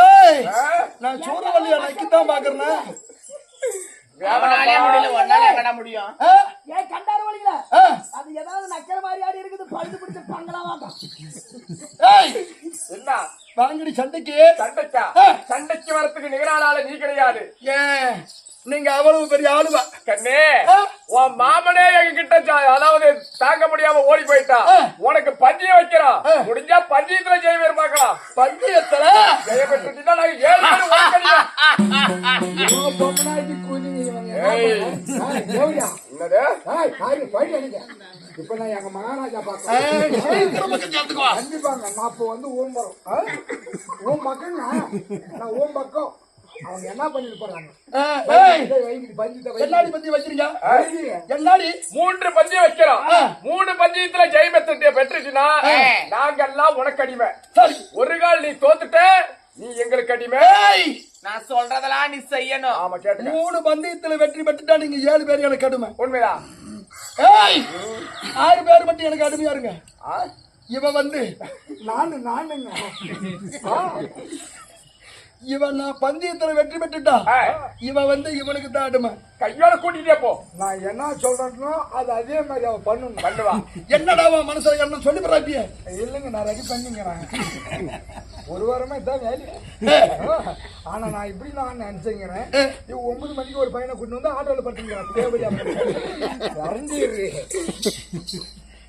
ஏய்? நான் சூரவல்லியா பாக்குறேன் முடியல ஒன்னால எங்கடா முடியும்? ஏன் கண்டாரு வழியில. அது ஏதாவது நக்கிற மாதிரி ஆடி இருக்குது பழுது பிடிச்ச ஏய் என்ன? வாங்கடி சண்டைக்கு. சண்டைக்கா. சண்டைக்கு வரத்துக்கு நிகரான ஆளு நீ கிடையாது. ஏன்? நீங்க அவ்வளவு பெரிய ஆளுவா கண்ணே. உன் மாமனே எங்ககிட்ட அதாவது தாங்க முடியாம ஓடி போயிட்டான் ஆ. உனக்கு பந்தயம் வைக்கிறான். முடிஞ்சா பந்தயத்துல ஜெயவீர் பார்க்கலாம். பந்தயத்துல ஜெய பெற்றுட்டா நாங்க ஏழு பேர் போயிட்டு. இப்ப நான் எங்க மகாராஜா பக்கம் கண்டிப்பாங்க நான் இப்ப வந்து ஓம் பக்கம்னா நான் ஓம் பக்கம். அவங்க என்ன பண்ணிட்டு போறாங்க. என்னாடி பத்தி வச்சிருக்க வைங்க. என்னாடி? மூன்று பந்தயம் வைக்கிறோம். மூணு பந்தயத்துல ஜெய பெற்று பெற்றுச்சுன்னா. நாங்கெல்லாம் உனக்கு அடிமை. ஒரு கால் நீ தோத்துட்ட நீ எங்களுக்கு அடிமை. ஏய்! நான் சொல்றதெல்லாம் நீ செய்யணும். ஆமா கேட்டுக்க. மூணு பந்தயத்துல வெற்றி பெற்றுட்டா நீங்க ஏழு பேர் எனக்கு அடிமை. உண்மையா ஏய்! ஆறு பேர் மட்டும் எனக்கு அடிமையா இருங்க. ஆ? இவன் வந்து நானு நானுங்க. இவன் நான் பந்தயத்துல வெற்றி பெற்றுட்டா. இவன் வந்து இவனுக்கு தான் அடிமை. கையோட கூட்டிட்டே போ. நான் என்ன சொல்றேனோ அது அதே மாதிரி அவ பண்ணணும் பண்ணுவா. என்னடா அவன் மனசுல என்ன சொல்லி போறாப்பிய இல்லைங்க நான் ரெடி பண்ணிங்கிறேன் ஒரு வாரமா இதான் வேலை. ஆனா நான் இப்படி நான் நினைச்சுங்கிறேன் இவ ஒன்பது மணிக்கு ஒரு பையனை கூட்டு வந்து ஆட்டோல பட்டுங்கிறேன் தேவையா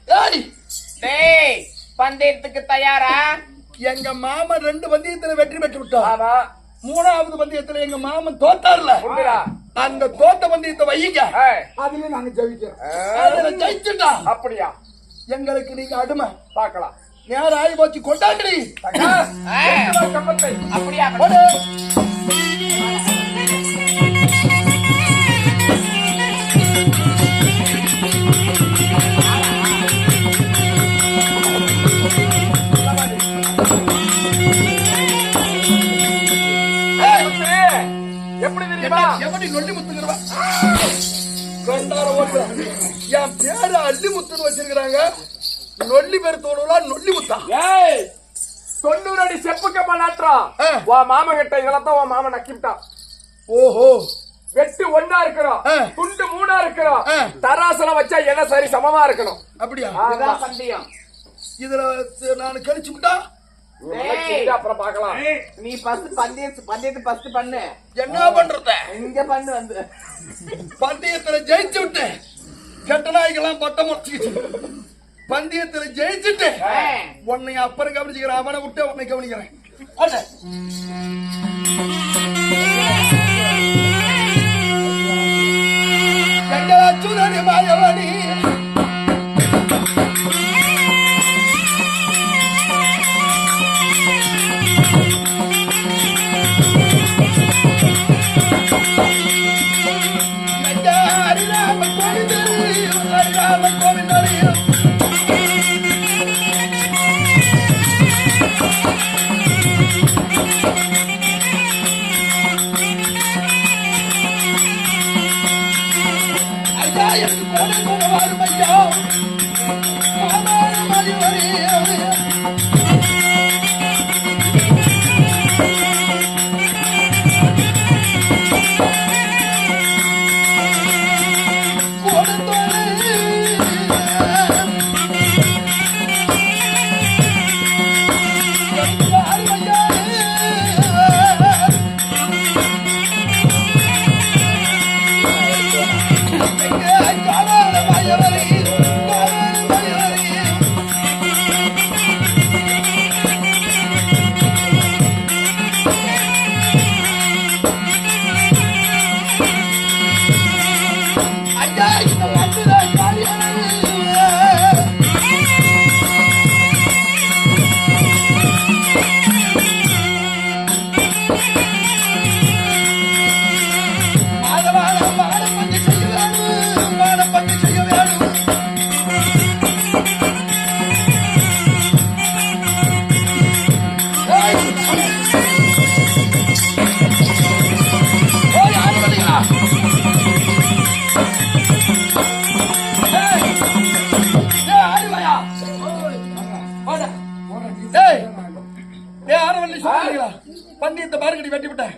ஏய்! டேய் பந்தயத்துக்கு தயாரா? எங்க மாமன் ரெண்டு பந்தயத்துல வெற்றி பெற்று விட்டா ஆமா மூணாவது பந்தயத்துல எங்க மாமன் தோத்தார்ல. அந்த தோத்த பந்தயத்தை வையுங்க அதுல நாங்க ஜெயிக்கிறோம். அதுல ஜெயிச்சுட்டா. அப்படியா? எங்களுக்கு நீங்க அடிமை. பார்க்கலாம். நேரம் ஆகி போச்சு கம்பத்தை. அப்படியா? ரெண்டாயிரம் ஓட்டு என் பேரு அள்ளி முத்துன்னு வச்சிருக்கிறாங்க. நொல்லி பேர் தோணுலா நொல்லி முத்தா. ஏய் தொண்ணூறு அடி செப்பு கப்பல் நாட்டுறான் ஆ. உன் மாமன் கிட்ட இதெல்லாம் உன் மாமன் நக்கிட்டான் ஓஹோ. வெட்டு ஒன்னா இருக்கிறோம். துண்டு மூணா இருக்கிறோம். தராசுல வச்சா என்ன சரி சமமா இருக்கணும். அப்படியா? இதுல நான் கழிச்சு விட்டா? அப்புறம் பார்க்கலாம். நீ ஃபர்ஸ்ட் பந்தயத்து பந்தயத்தை ஃபர்ஸ்ட் பண்ணு. என்ன பண்றது? இங்க பண்ணு வந்து? பந்தயத்துல ஜெயிச்சு விட்டு கெட்ட நாய்க்கெல்லாம் பட்டம் முடிச்சுக்கிச்சு பந்தயத்துல ஜெயிச்சுட்டு. உன்னை அப்புறம் கவனிச்சுக்கிறேன் அவனை விட்டு உன்னை கவனிக்கிறேன். மாயவனி ஐயா எனக்கு கோடை கூட வரும் ஐயா பந்தயத்தை பாருங்கடி வெட்டி விட்டேன்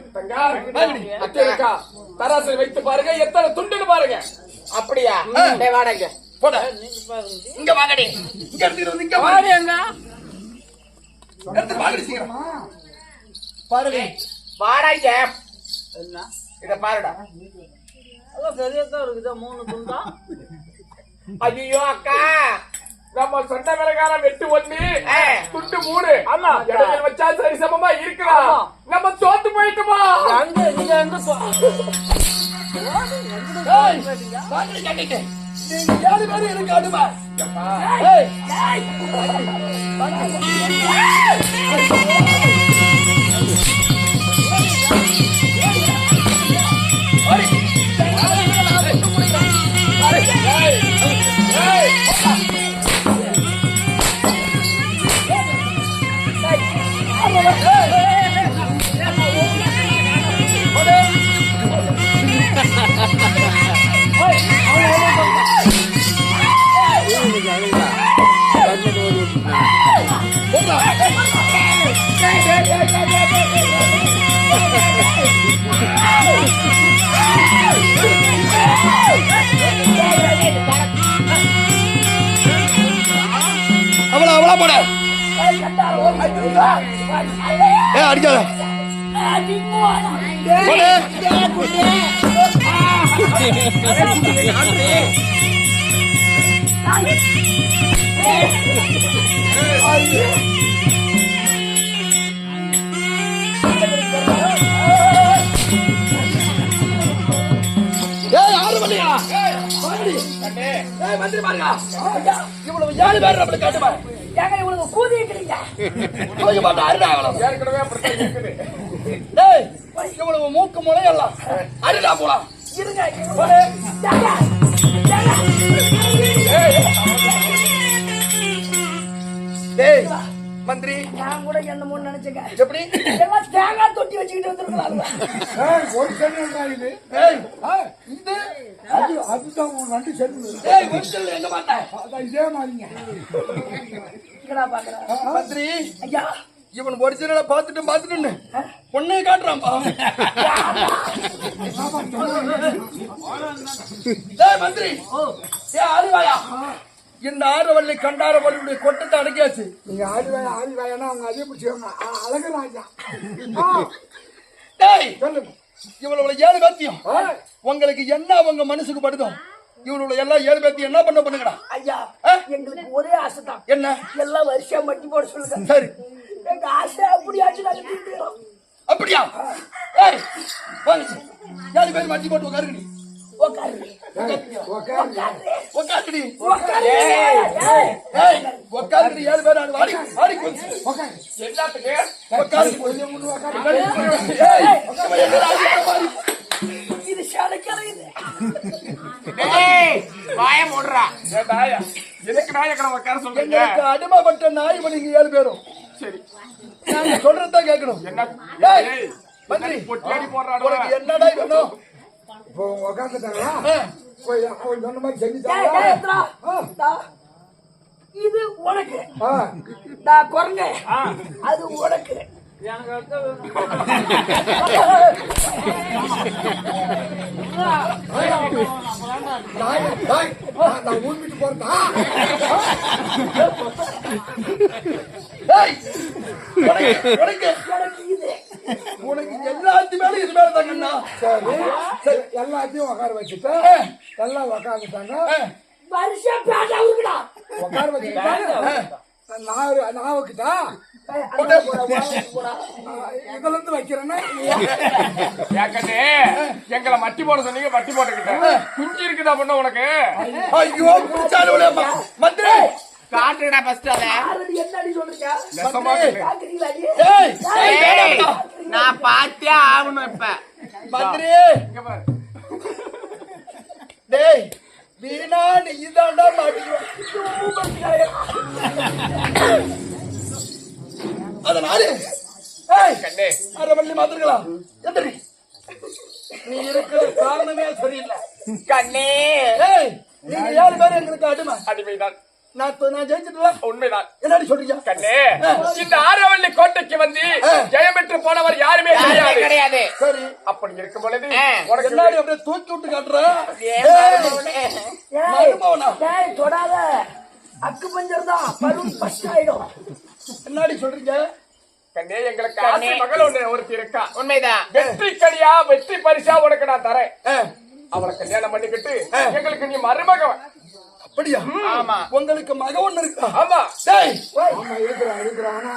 தராசை வைத்து பாருங்க. எத்தனை துண்டுன்னு பாருங்க. அப்படியா? டேய் வாடா இங்க போட இங்க வாங்கடி. இங்க எடுத்துட்டு வந்து இங்க பாரு எடுத்து வாங்கடி சீக்கிரம். பாருடி. வாடா இங்க இத பாருடா. ஐயோ அக்கா. நம்ம சொன்ன விலகாரம் வெட்டு ஒண்ணு. துண்டு மூணு. ஆமா இடத்துல வச்சா சரி சமமா இருக்கலாம் நம்ம தோத்து போயிட்டுமா? வாங்கடி கட்டிட்டு. நீங்க ஏழு பேரும் எனக்கு அடுமா. ஏய். போட. ஏ அடிக்காத போடு. பாருங்க. இவ்வளவு ஏழு பேர் நம்மளுக்கு ஏங்க இவனுக்கு கூதி இருக்கிறீங்க? ஏற்கனவே டேய் இவ்வளவு மூக்கு முளையெல்லாம் அருடா போலாம் இருங்க போடு. ஏங்க, ஏங்க. டேய் மந்திரி. நான் கூட என்ன நினைச்சேங்க. எப்படி? எல்லாம் தேங்காய் தொட்டி வச்சுக்கிட்டு வந்துருக்கலாம் ஒரு தான் இது. அதுதான் உன் ரெண்டு செல்லு எங்க பார்த்தேன்? இதே மாதிரிங்க. மந்திரி ஐயா. இவன் ஒரிஜினலை பார்த்துட்டு பார்த்துட்டு பொண்ணே காட்டுறான்பா டேய் மந்திரி ஏ ஆறுவாயா? இந்த ஆறுவள்ளி கண்டாரவள்ளியுடைய கொட்டத்தை அடக்கியாச்சு. நீங்க ஆடி வாயா ஆடி வாயானா அவங்க அதே பிடிச்சி அழகராஜா டேய் சொல்லுங்க. இவளோட ஏழு பேத்தியும். உங்களுக்கு என்ன அவங்க மனசுக்கு படுதோ? இவளோட எல்லா ஏழு பேத்தியும் என்ன பண்ண பண்ணுங்கடா? ஐயா? எங்களுக்கு ஒரே ஆசை தான் என்ன? எல்லாம் வருஷம் மட்டி போட சொல்லுங்க. சரி. எங்க ஆசை அப்படியாச்சும் நாங்க அப்படியா? ஏய் வாங்க ஏழு பேர் மட்டி போட்டு உட்காருங்கடி உட்காரு உட்காருங்கடி உட்காரு ஏய், ஏய் உட்காருங்கடி ஏழு பேர் ஆடு வாடி வாடி கொஞ்சம் எல்லாத்துக்கு இது சடைக்கிறது வாய மூடுறா. நாயா எதுக்கு நாயக்கனை உட்கார சொல்றீங்க? எங்களுக்கு அடிமைப்பட்ட நாய் நீங்க ஏழு பேரும். சரி. சொல்றதுதான் கேட்கணும். என்ன? பொட்டி என்னடா வேணும்? இப்போ போய் அவன் சொன்ன மாதிரி. தா. இது உனக்கு. ஆ. நான் குரங்க. அது உனக்கு. நான் விட்டு போறதா உனக்கு உனக்கு. எனக்கு இது. உனக்கு எல்லாத்து மேலும் இது மேல தாங்கண்ணா சரி சரி எல்லாத்தையும் உட்கார வச்சுட்டு. எல்லாம் உக்காந்துட்டாங்க வருஷம் பேட்டா இருக்குடா உட்கார வாங்க போடா. இதுல இருந்து வைக்கிறேன்னா எங்களை மட்டி போட சொன்னீங்க மட்டி போட்டுக்கிட்டேன் குஞ்சு இருக்குதா பண்ண உனக்கு? ஐயோ குடிச்சாரு மந்திரி! காட்டுடா ஃபர்ஸ்ட் அத. என்னடி சொல்றீங்க? நெசமா. நான் பார்த்தே ஆகணும் இப்ப. மந்திரி! இங்க பாரு. டேய் வீணா நீ மாட்டிக்குவ அதனால அரவள்ளி எந்திரி. நீ இருக்கிற காரணமே சரியில்லை. கண்ணே. ஏய் நீங்க ஏழு பேர் எங்களுக்கு அடிமை. அடிமைதான். நான் ஜெயிச்சிட்டல உண்மைதான். என்னடி சொல்றீங்க? கண்ணே இந்த ஆரவள்ளி கோட்டைக்கு வந்து ஜெயம் பெற்று போனவர் யாருமே சரி அப்படி இருக்கும் பொழுது. உனக்கு என்னாடி அப்படியே தூக்கி விட்டு காட்டுற? ஏன் மருமகனே? ஏய், மருமகனா? ஏய், தொடாத. அக்கு பஞ்சர் தான் ஃபர்ஸ்ட் ஆயிடும். என்னாடி சொல்றீங்க? கண்ணே எங்களுக்கு. ஆசை மகள் ஒண்ணு ஒருத்தி இருக்கா. உண்மைதான் வெற்றி கனியா வெற்றி பரிசா உனக்கு நான் தரேன். அவளை கல்யாணம் பண்ணிக்கிட்டு எங்களுக்கு நீ மருமகன். அப்படியா? ஆமா. உங்களுக்கு மக ஒண்ணு இருக்கா? ஆமா. டேய் ஆமா இருக்கிறான் இருக்கிறான். ஆனா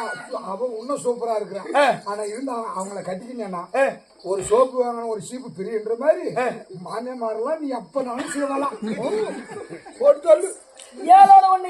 அவன் இன்னும் சூப்பரா இருக்கிறான். ஆனா இருந்தா அவங்கள கட்டிக்கினா. ஒரு சோப்பு வாங்கணும் ஒரு சீப்பு பிரின்ற மாதிரி மாமியா மாறலாம் நீ அப்ப நானும் செய்யலாம் போட்டு சொல்லு. ஏழோட ஒண்ணு